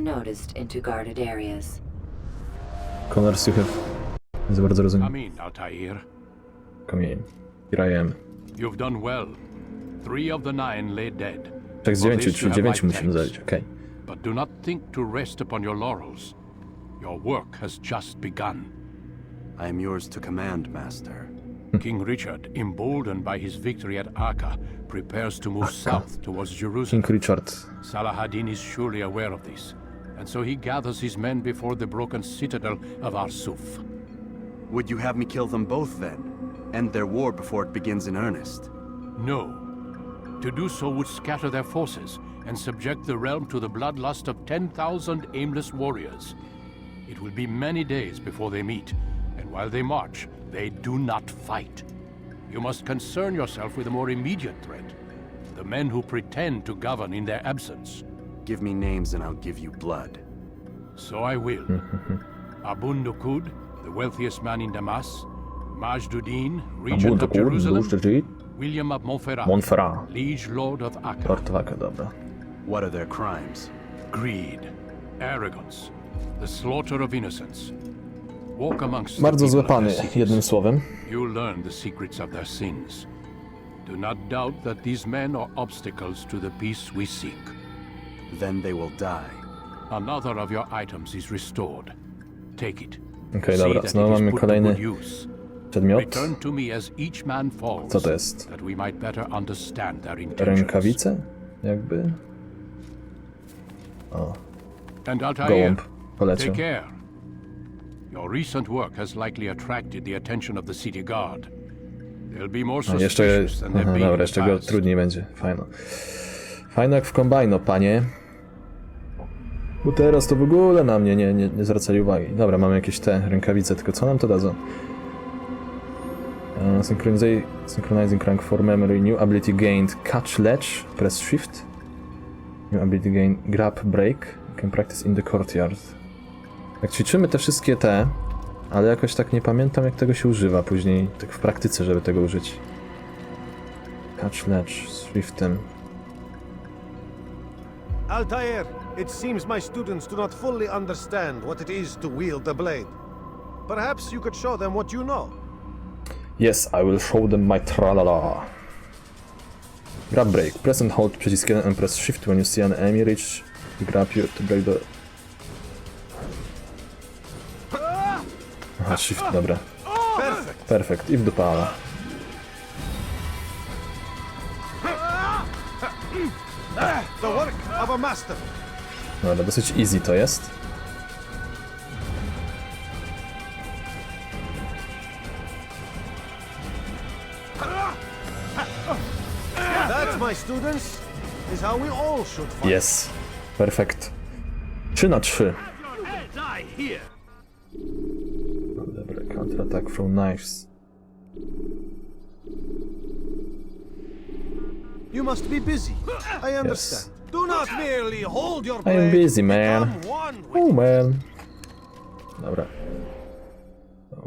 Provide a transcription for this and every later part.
unnoticed into guarded areas. Have... Nie za bardzo rozumiem. Come in, Altair. Kamień. Here I am. You've done well. Three of the nine lay dead. Tak z For dziewięciu, this czy you have dziewięciu my musimy thanks. zabić, okej. But do not think to rest upon your laurels. Your work has just begun. I am yours to command, Master. King Richard, emboldened by his victory at Acre, prepares to move south towards Jerusalem. King Richard. Salah ad-Din is surely aware of this, and so he gathers his men before the broken citadel of Arsuf. Would you have me kill them both then? End their war before it begins in earnest? No. To do so would scatter their forces and subject the realm to the bloodlust of 10,000 aimless warriors. It will be many days before they meet, and while they march, they do not fight. You must concern yourself with a more immediate threat the men who pretend to govern in their absence. Give me names and I'll give you blood. So I will. Abun Nukud, the wealthiest man in Damas, Majduddin, regent of Jerusalem, William of Montferrat, Montferrat. liege lord of Acre. Lord Waka, dobra. What are their crimes? greed, arrogance, the slaughter of innocents. Walk amongst the Bardzo people of their jednym słowem. You'll learn the secrets of their sins. Do not doubt that these men are obstacles to the peace we seek. Then they will die. Another of your items is restored. Take it. Okej, See dobra, that znowu it is mamy put to kolejny good use. przedmiot. Return to me as each man falls, Co to jest? that we might better understand their intentions. Rękawice? Jakby? And Altair, Gołąb poleciał. Take care. Your recent work has likely attracted the attention of the city guard. They'll be more A jeszcze... suspicious than they've Aha, been dobra, in jeszcze the go past. trudniej będzie. Fajno. Fajno jak w kombajno, panie. Bo teraz to w ogóle na mnie nie, nie, nie zwracali uwagi. Dobra, mamy jakieś te rękawice, tylko co nam to dadzą? Uh, synchronize, synchronizing rank for memory, new ability gained, catch ledge, press shift. New ability gained, grab break, you can practice in the courtyard. Jak ćwiczymy te wszystkie te, ale jakoś tak nie pamiętam jak tego się używa później, tak w praktyce, żeby tego użyć. Catch ledge, swiftem. Altair, it seems my students do not fully understand what it is to wield the blade. Perhaps you could show them what you know. Yes, I will show them my tralala. Grab break. Press and hold przycisk 1 and press shift when you see an enemy reach. Grab you to break the... Aha, shift, dobra. Perfect. Perfekt. I w dupala. Dobra, dosyć easy to jest. That, my students, is how we all should fight. Yes. Perfekt. 3 na 3. Dobra, counter attack from knives. You must be busy. I understand. Do not merely hold your I blade. am busy, man. Oh man. Dobra.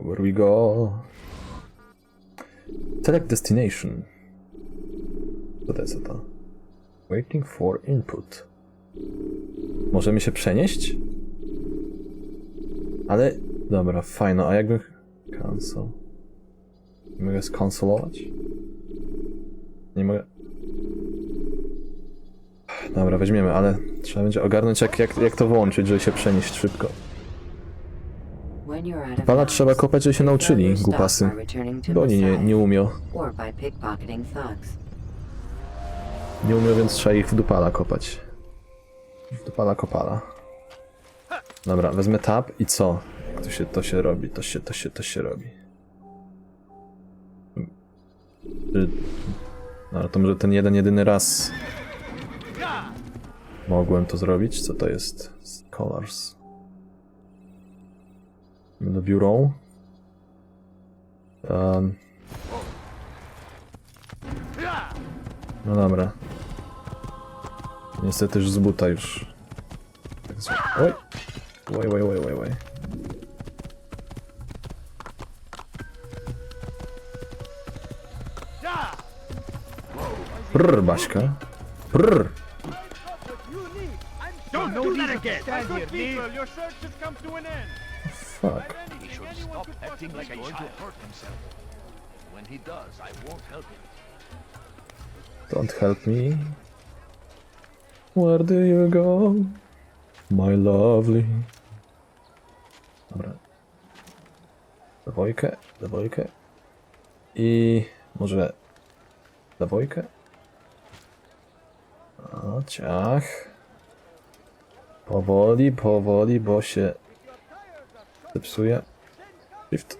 Where we go? Select destination. Co to jest to? Waiting for input. Możemy się przenieść? Ale... Dobra, fajno, a jakbym... Cancel. Nie mogę skonsulować? Nie mogę... Dobra, weźmiemy, ale trzeba będzie ogarnąć jak, jak, jak to włączyć, żeby się przenieść szybko. Pana trzeba kopać, żeby się nauczyli, głupasy. Bo oni nie, nie umią. Nie umią, więc trzeba ich w dupala kopać. W dupala kopala. Dobra, wezmę tab i co? To się, to się robi? To się, to się, to się robi. No, to może ten jeden, jedyny raz mogłem to zrobić? Co to jest? Colors. Do biurą. Um. No dobra. Niestety już z buta już. Oj! Oj, oj, oj, oj, oj. Prr, Baśka. Prr. To stand here, People, your search has come to an end. Fuck. He should stop acting like a child. hurt himself. When he does, I won't help him. Don't help me. Where do you go? My lovely. Dobra. Dwójkę, dwójkę. I może dwójkę? O, ciach. Powoli, powoli, bo się zepsuje. Shift.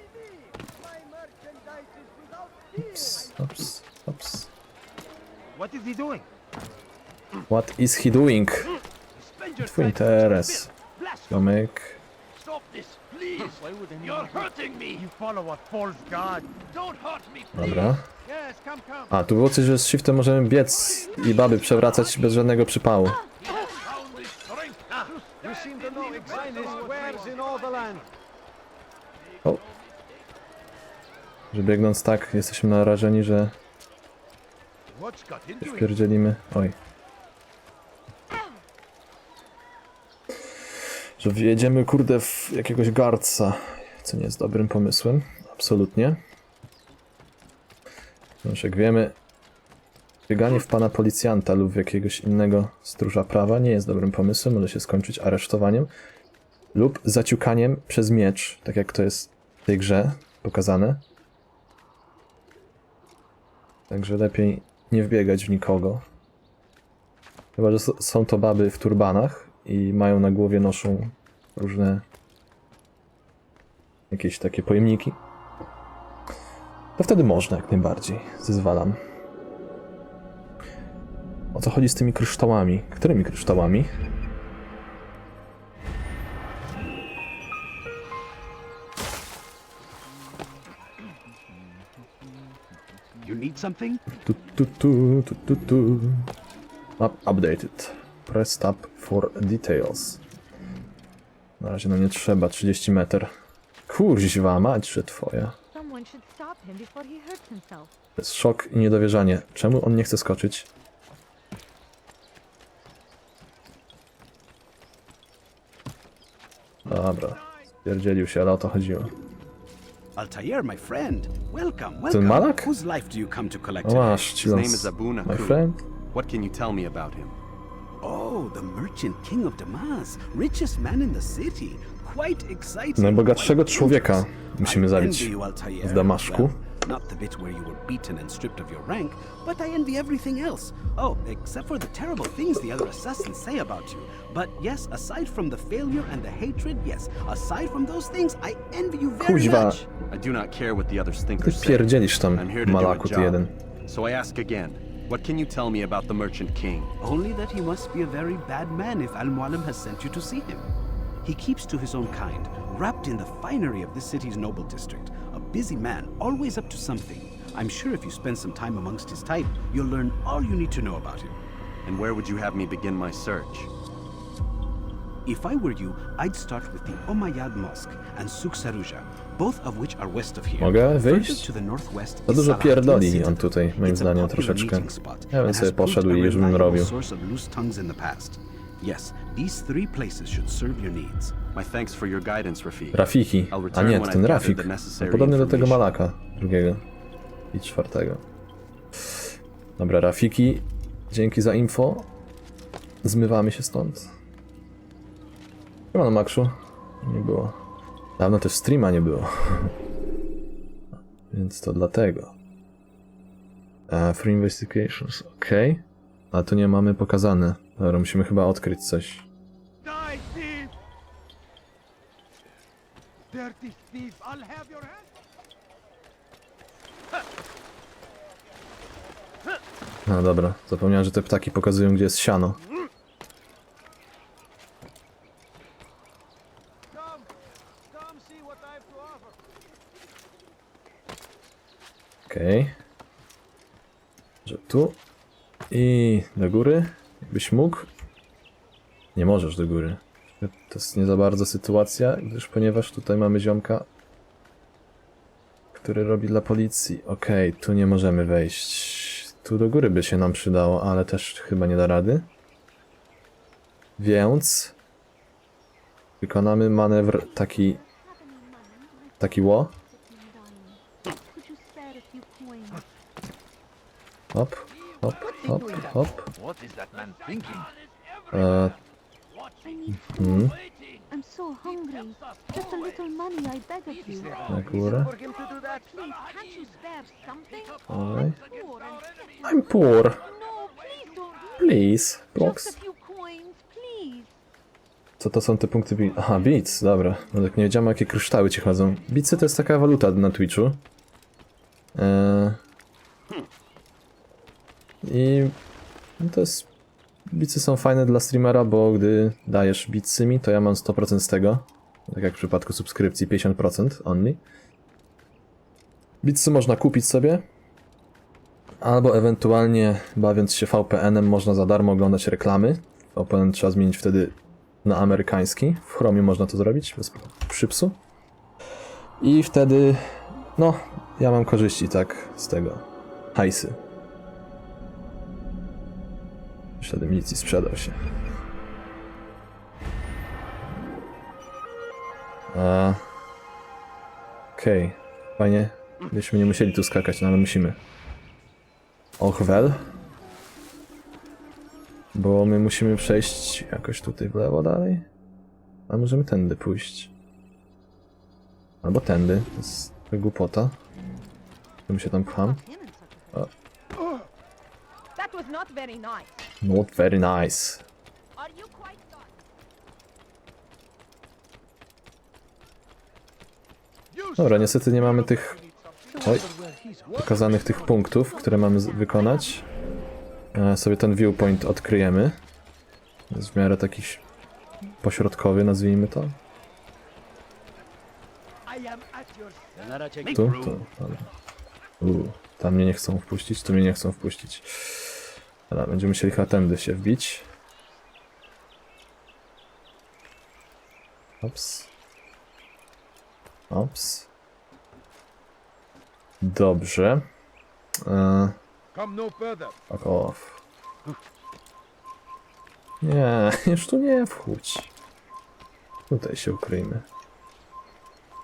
Ups, ups, ups. What is he doing? What is he doing? Twój interes. Please. Dobra. A, tu było coś, że z shiftem możemy biec i baby przewracać bez żadnego przypału. In all the land. O. Że biegnąc tak, jesteśmy narażeni, że wpierdzielimy. Oj. Że wjedziemy, kurde, w jakiegoś gardca, co nie jest dobrym pomysłem. Absolutnie. Już jak wiemy, bieganie w pana policjanta lub w jakiegoś innego stróża prawa nie jest dobrym pomysłem. Może się skończyć aresztowaniem lub zaciukaniem przez miecz, tak jak to jest w tej grze pokazane. Także lepiej nie wbiegać w nikogo. Chyba, że są to baby w turbanach i mają na głowie noszą różne jakieś takie pojemniki. To wtedy można jak najbardziej, zezwalam. O co chodzi z tymi kryształami? Którymi kryształami? You need something? Tu, tu, tu, tu, tu, tu. Up, updated. Press tab for details. Na razie nam nie trzeba, 30 meter. Kurziwa mać, że twoja. Someone should stop him before he hurts himself. To jest szok i niedowierzanie. Czemu on nie chce skoczyć? Dobra. Pierdzielił się, ale o to chodziło. Altair, my friend. Welcome, Ten welcome. Malak? Whose life do you come to collect O masz, His name is Chilons. Abu My friend? What can you tell me about him? Oh, the merchant king of Damas. Richest man in the city. Quite exciting. Najbogatszego człowieka musimy zabić w Damaszku. Well, not the bit where you were beaten and stripped of your rank, but I envy everything else. Oh, except for the terrible things the other assassins say about you. But yes, aside from the failure and the hatred, yes, aside from those things, I envy you very Kuźwa. much. I do not care what the other Ty stinkers say. pierdzielisz tam, I'm here to do a job. jeden. So I ask again, what can you tell me about the Merchant King? Only that he must be a very bad man if Al Mualim has sent you to see him. He keeps to his own kind, wrapped in the finery of this city's noble district. A busy man, always up to something. I'm sure if you spend some time amongst his type, you'll learn all you need to know about him. And where would you have me begin my search? If I were you, I'd start with the Umayyad Mosque and Souk Saruja, both of which are west of here. Mogę Further wyjść? to the northwest Za is dużo Salahaddin pierdoli Citadel. on tutaj, moim It's a zdaniem, popular troszeczkę. meeting spot Ja bym sobie poszedł a i już bym robił. source of loose tongues in the past. Yes, these three places should serve your needs. My thanks for your guidance, Rafiq. Rafiki. A nie, to ten Rafik. necessary Podobny do tego. Malaka drugiego i czwartego. Dobra, Rafiki, dzięki za info. Zmywamy się stąd. Siemano, Makszu. Nie było. Dawno też streama nie było. Więc to dlatego. Uh, free investigations, ok. A tu nie mamy pokazane. Dobra, musimy chyba odkryć coś. Die, thief! Dirty thief, I'll have your. No dobra, zapomniałem, że te ptaki pokazują, gdzie jest siano. Come, come see what I've to offer. Okej. Że tu. I do góry. Jakbyś mógł. Nie możesz do góry. To jest nie za bardzo sytuacja, gdyż ponieważ tutaj mamy ziomka, który robi dla policji. Okej, tu nie możemy wejść. Tu do góry by się nam przydało, ale też chyba nie da rady. Więc wykonamy manewr taki, taki ło. Hop, hop, hop, hop. E, Hmm, I'm so hungry. Just a little money, I beg of you. na górę. Please, can't you spare something? And I'm poor. No, please don't leave. Please, Just blocks. a few coins, please. Co to są te punkty bi- Aha, bits, dobra. No tak nie wiedziałem jakie kryształy ci chodzą. Bitsy to jest taka waluta na Twitchu. Eee... I no to jest... Bitsy są fajne dla streamera, bo gdy dajesz bitsy mi, to ja mam 100% z tego. Tak jak w przypadku subskrypcji 50% only. Bitsy można kupić sobie. Albo ewentualnie bawiąc się VPN-em można za darmo oglądać reklamy. VPN trzeba zmienić wtedy na amerykański. W Chromie można to zrobić bez przypsu. I wtedy, no, ja mam korzyści, tak, z tego. Hajsy. Wtedy milicji sprzedał się. A... Okej, fajnie. Byśmy nie musieli tu skakać, no ale musimy. Och wel. Bo my musimy przejść jakoś tutaj w lewo dalej. A możemy tędy pójść. Albo tędy. To jest głupota. Czemu się tam pcham? Hurry. That was not very nice. Not very nice. Are you quite done? Dobra, niestety nie mamy tych... Oj, pokazanych tych punktów, które mamy wykonać. E, sobie ten viewpoint odkryjemy. Jest w miarę taki pośrodkowy, nazwijmy to. Tu? Tu. Dobra. U, tam mnie nie chcą wpuścić, tu mnie nie chcą wpuścić. Dobra, będziemy musieli chyba tędy się wbić. Ops. Ops. Dobrze. Further. fuck off. Nie, już tu nie wchódź. Tutaj się ukryjmy.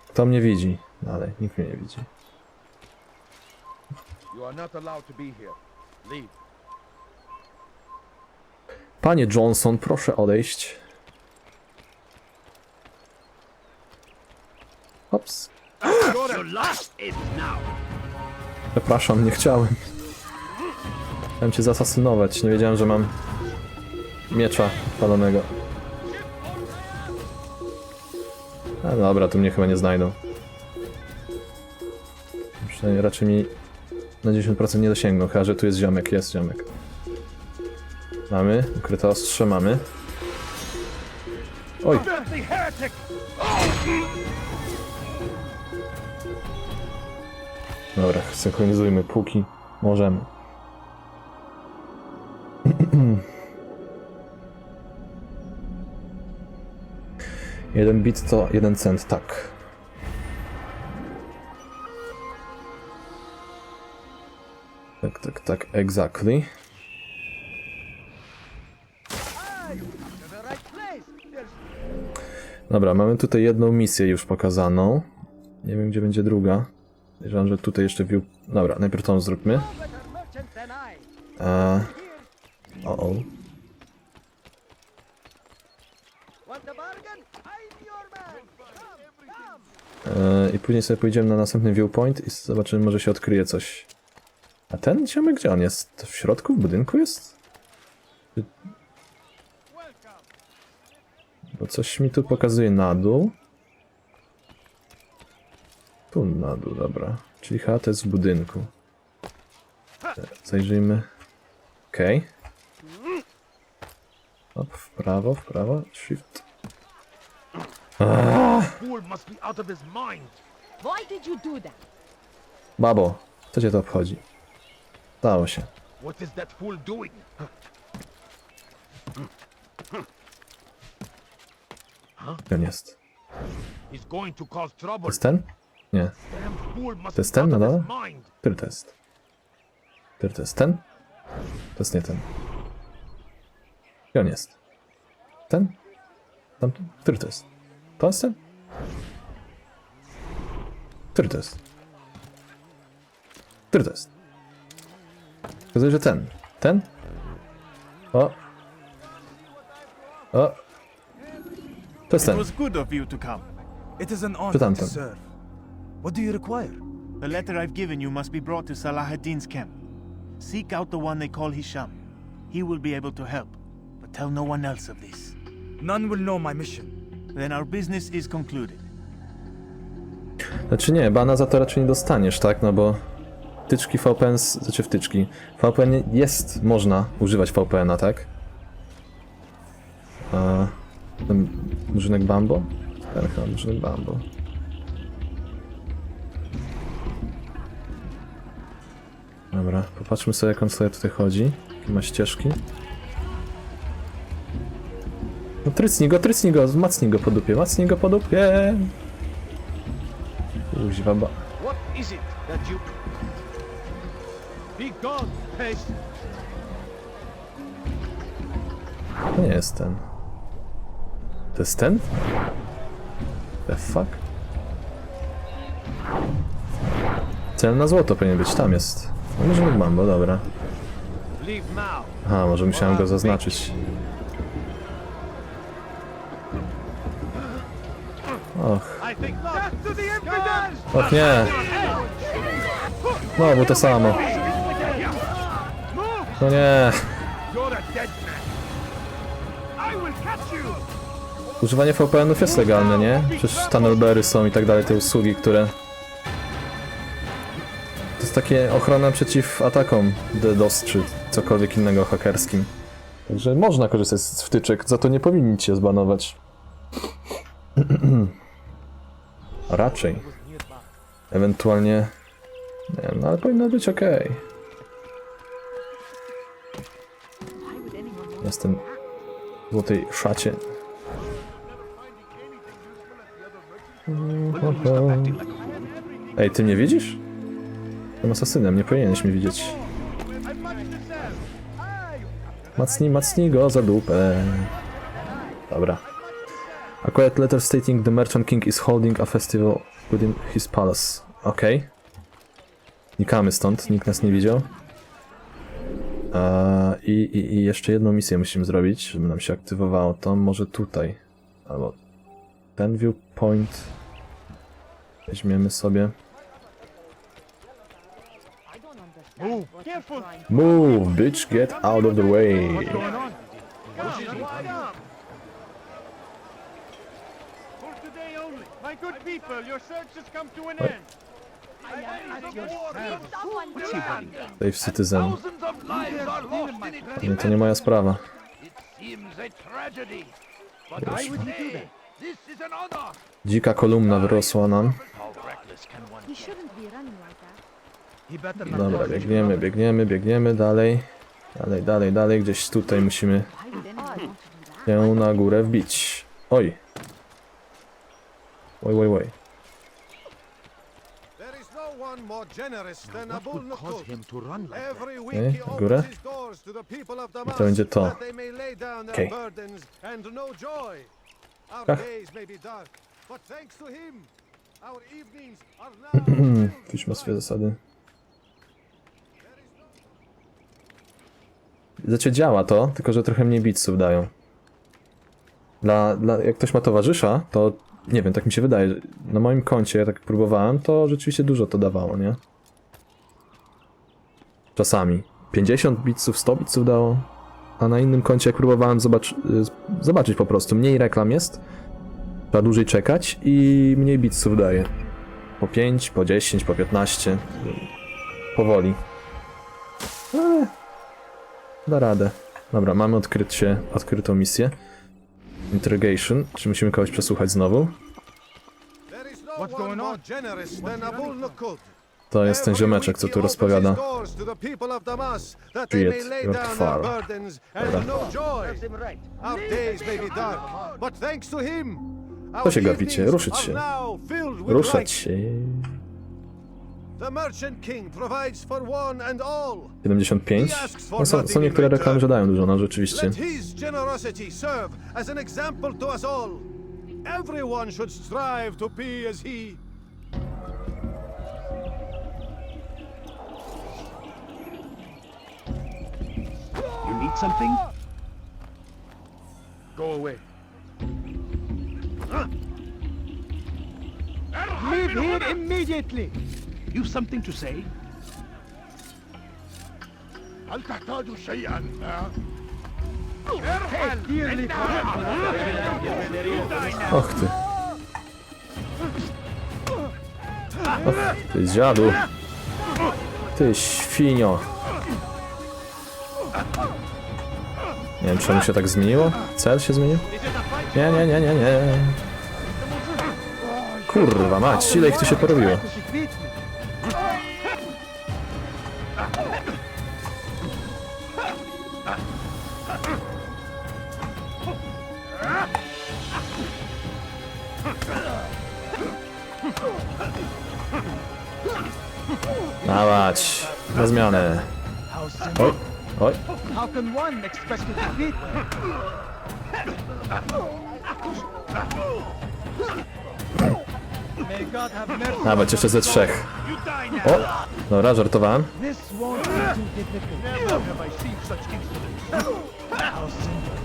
Kto mnie widzi? Dalej, nikt mnie nie widzi. You are not allowed to be here. Leave. Panie Johnson, proszę odejść. Ops. Przepraszam, nie chciałem. Chciałem cię zasasynować. Nie wiedziałem, że mam miecza palonego. A dobra, tu mnie chyba nie znajdą. Przynajmniej raczej mi na 10% nie dosięgną, chyba że tu jest ziomek, jest ziomek. Mamy, ukryte ostrze mamy. Oj! Dobra, synchronizujmy póki możemy. jeden bit to jeden cent, tak. Tak, tak, tak, exactly. To the right place. There's Dobra, mamy tutaj jedną misję już pokazaną. Nie wiem, gdzie będzie druga. Podejrzewam, że tutaj jeszcze view... Dobra, najpierw tą zróbmy. Eee, o, o. Eee, I później sobie pójdziemy na następny viewpoint i zobaczymy, może się odkryje coś. A ten ziomek gdzie on jest? W środku, w budynku jest? Bo coś mi tu pokazuje na dół. Tu na dół, dobra. Czyli chata jest w budynku. Zajrzyjmy. Okej. Hop, w prawo, w prawo. Shift. Do that? Babo, co cię to obchodzi? Stało się. What is that fool doing? On jest? To jest ten? Nie. To jest ten his mind. Który to jest? Który to jest ten? To jest nie ten. Gdzie on jest? Ten? Tamten? Który to jest? To jest ten? Który to jest? Który to jest? Okazuje, że ten. Ten? O. O. To jest It ten. was good of you to come. It is an honor Pytam to serve. What do you require? The letter I've given you must be brought to Salah ad-Din's camp. Seek out the one they call Hisham. He will be able to help, but tell no one else of this. None will know my mission. Then our business is concluded. Znaczy nie, bana za to raczej nie dostaniesz, tak? No bo wtyczki VPN, znaczy wtyczki. VPN jest, można używać VPN-a, tak? A ten burzynek Bambo? Ten chyba burzynek Bambo. Dobra, popatrzmy sobie jak on sobie tutaj chodzi. Jakie ma ścieżki. No trycnij go, trycnij go, wzmacnij go po dupie, macnij go po dupie. Kuźwa ba... To nie jest ten. To jest ten? The fuck? Cel na złoto powinien być, tam jest. No może nie mam, bo dobra. Aha, może musiałem go zaznaczyć. Och, och nie! No, bo to samo. No nie! Używanie VPN-ów jest legalne, nie? Przecież tunnelbery są i tak dalej, te usługi, które... To jest takie ochrona przeciw atakom DDoS czy cokolwiek innego hakerskim. Także można korzystać z wtyczek, za to nie powinni cię zbanować. Raczej. Ewentualnie... Nie wiem, no ale powinno być ok. Jestem w złotej szacie. Ej, ty mnie widzisz? Jestem asasynem, nie powinieneś mnie widzieć. Macnij, macnij go za dupę. Dobra. A quiet letter stating the Merchant King is holding a festival within his palace. Okej. Nikamy stąd, nikt nas nie widział. A, i, i, I jeszcze jedną misję musimy zrobić, żeby nam się aktywowało. To może tutaj. Albo ten viewpoint. Weźmiemy sobie. Move. bitch, get out of the way. Save citizen. Nie, to nie moja sprawa. It I. Dzika kolumna wyrosła nam. Dobra, biegniemy, biegniemy, biegniemy dalej. Dalej, dalej, dalej. Gdzieś tutaj musimy się na górę wbić. Oj. Oj, oj, oj. He na górę. doors to będzie to. Okej. Ach. Wpisz ma swoje zasady. Znaczy działa to, tylko że trochę mniej bitsów dają. Dla, dla, jak ktoś ma towarzysza, to nie wiem, tak mi się wydaje. Na moim koncie, ja tak próbowałem, to rzeczywiście dużo to dawało, nie? Czasami. 50 bitsów, 100 bitsów dało. A na innym koncie, jak próbowałem zobacz, y, zobaczyć po prostu, mniej reklam jest, trzeba dłużej czekać i mniej bitsów daje. Po 5, po 10, po 15. Powoli. Ale da radę. Dobra, mamy odkrycie, odkrytą misję. Interrogation. Czy musimy kogoś przesłuchać znowu? No. To jest ten ziomeczek, co tu rozpowiada. Juliet, down far. Dobra. Co się gapicie? Ruszyć się. Ruszać się. The Merchant King provides for one and all. 75. No są, są niektóre reklamy, że dają dużo, no rzeczywiście. Everyone should strive to be as he. You need something? Go away. Leave here immediately! You've something to say? هل تحتاج شيئا؟ Hey, dearly Och ty. Och, ty dziadu. Ty świnio. nie wiem, czemu się tak zmieniło? Cel się zmienił? Nie, nie, nie, nie, nie. Kurwa mać, ile ich tu się porobiło? Too difficult. Never have I seen such insolence. How simple.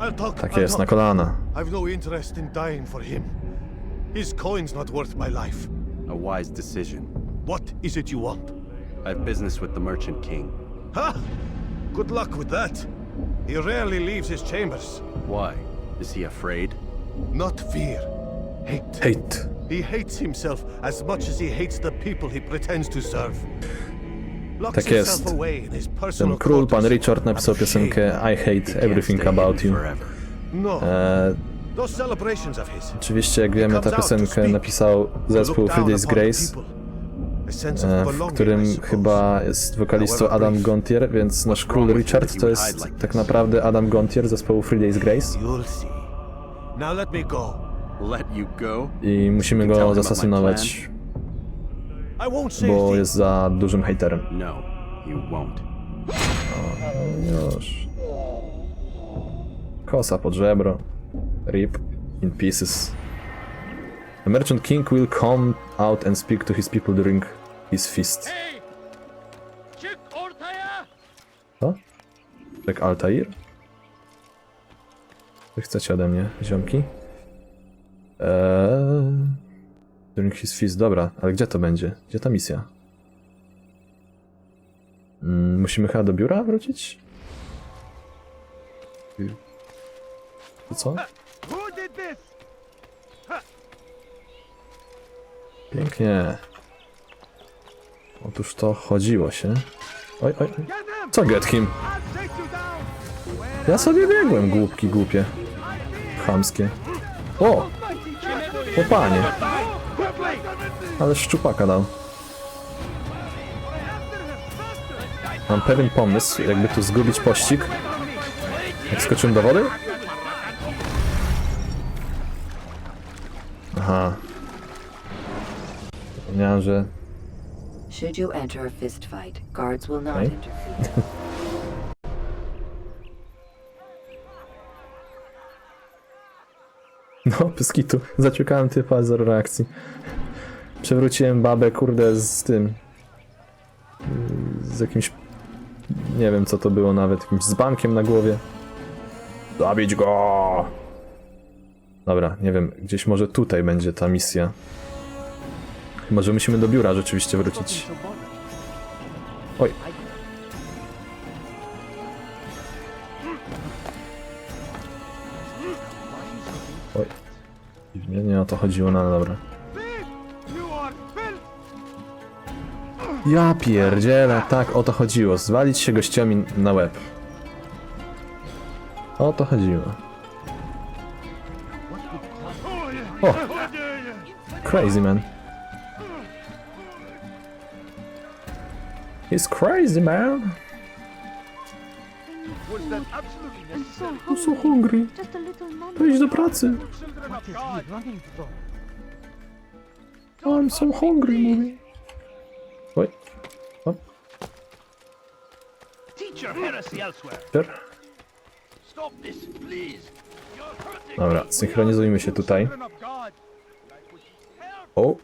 I'll talk. Tak jest, na kolana. I've no interest in dying for him. His coin's not worth my life. A wise decision. What is it you want? I have business with the Merchant King. Ha! Good luck with that. He rarely leaves his chambers. Why? Is he afraid? Not fear, hate. Hate. He hates himself as much as he hates the people he pretends to serve. Locks Tak jest. himself away in his Ten personal król, pan quarters. Richard, napisał piosenkę I Hate Everything About hidden You. Forever. No, E, those celebrations of his. oczywiście, jak wiemy, ta piosenkę napisał zespół Look Three down Days upon the Grace, w belonging, którym chyba jest wokalistą Adam Gontier, więc nasz król Richard to jest tak naprawdę Adam Gontier zespołu Three Days Grace i musimy go zasasynować, bo jest za dużym hejterem. No, won't. Już. Kosa pod żebro. Rip in pieces. The Merchant King will come out and speak to his people during his feast. Co? Tak Altair? Co chcecie ode mnie, ziomki? Eee... During his feast, dobra, ale gdzie to będzie? Gdzie ta misja? Mm, musimy chyba do biura wrócić? To co? Pięknie. Otóż to chodziło się. Oj, oj! Co get him? Ja sobie biegłem, głupki głupie. Chamskie. O! O panie! Ale szczupaka dał. Mam pewien pomysł, jakby tu zgubić pościg. Jak skoczyłem do wody? Zapomniałem, że Should you enter a fist fight, guards will not interfere. No, pyskitu. Zaciukałem typa, zero reakcji. Przewróciłem babę, kurde, z tym. Z jakimś. Nie wiem, co to było nawet. Jakimś z bankiem na głowie. Zabić go! Dobra, nie wiem, gdzieś może tutaj będzie ta misja. Chyba, że musimy do biura rzeczywiście wrócić. Oj. Oj. Dziwnie, nie o to chodziło, no dobra. Ja pierdzielę, tak o to chodziło. Zwalić się gościomi na łeb. O to chodziło. O! Crazy man. He's crazy man. I'm so hungry. To idź do pracy. I'm so hungry, mówi. Oj, Teach your heresy elsewhere. per. Stop this, please. You're hurting Dobra, synchronizujmy się tutaj. O!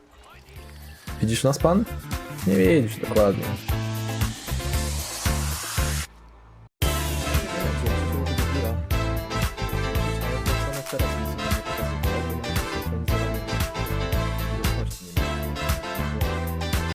Widzisz nas pan? Nie widzisz dokładnie.